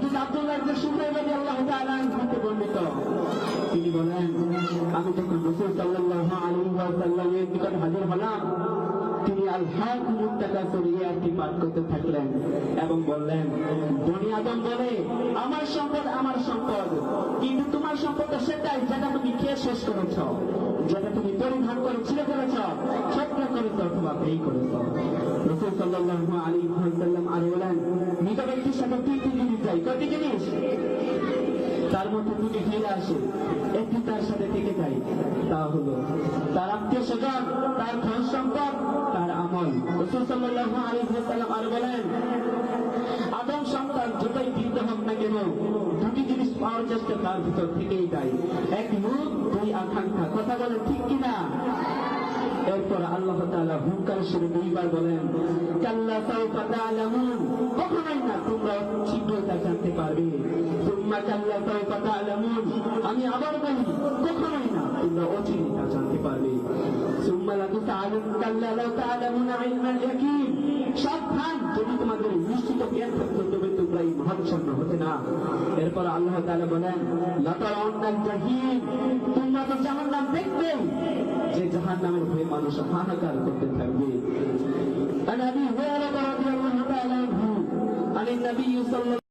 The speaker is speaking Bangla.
হযরত আব্দুল্লাহ ইবনে সুবাইর রাদিয়াল্লাহু তাআলা বর্ণিত। তিনি বলেন, আমি যখন রাসূল সাল্লাল্লাহু আলাইহি ওয়াসাল্লামের নিকট হাজির হলাম, তিনি আল হক মুত্তাকাসির ইয়াতি পাঠ করতে থাকলেন এবং বললেন, বনি আদম বলে, আমার সম্পদ আমার সম্পদ, কিন্তু তোমার সম্পদ সেটাই যেটা তুমি খেয়ে শেষ করেছ, যেটা তুমি পরিধান করে ছিঁড়ে করেছ স্বপ্ন করেছ অথবা ব্যয় করেছ। রসুল সাল্লাল্লাহু আলাইহি ওয়াসাল্লাম আর বলেন মৃত ব্যক্তির সাথে জিনিস চাই কয়টি জিনিস তার মধ্যে দুটি ফিরে আসে একটি তার সাথে থেকে তা হলো, তার আত্মীয় স্বজন, তার ধন সম্পদ, তার আমল। আর বলেন, আদম সন্তান যতই বৃদ্ধ হোক না কেন, দুটি জিনিস পাওয়ার চেষ্টা তার ভিতর থেকেই যায়। এক মুখ দুই আকাঙ্ক্ষা। কথা বলে ঠিক কিনা এরপর আল্লাহ হুঙ্কার সুরে দুইবার বলেন, কাল্লা কখনোই না, তোমরা শীঘ্রই তা জানতে পারবে কাল্লা আমি আবার বলি, কখনোই না, তোমরা অচিরে তা জানতে পারবে। সুম্মা লাতুসআলুন কাল্লা লাউ তা'লামুনা ইলমাল ইয়াকিন। সাবধান, যদি তোমাদের নিশ্চিত জ্ঞান থাকতো ধ্বংসন্ন হতে না। এরপর আল্লাহ তাহলে বলেন লতার অন্যান জাহিম তোমরা তো জাহান্নাম দেখবে। যে জাহান্নামের হয়ে মানুষ হাহাকার করতে থাকবে। আনাবি হুয়ারা আলাদা তাআলা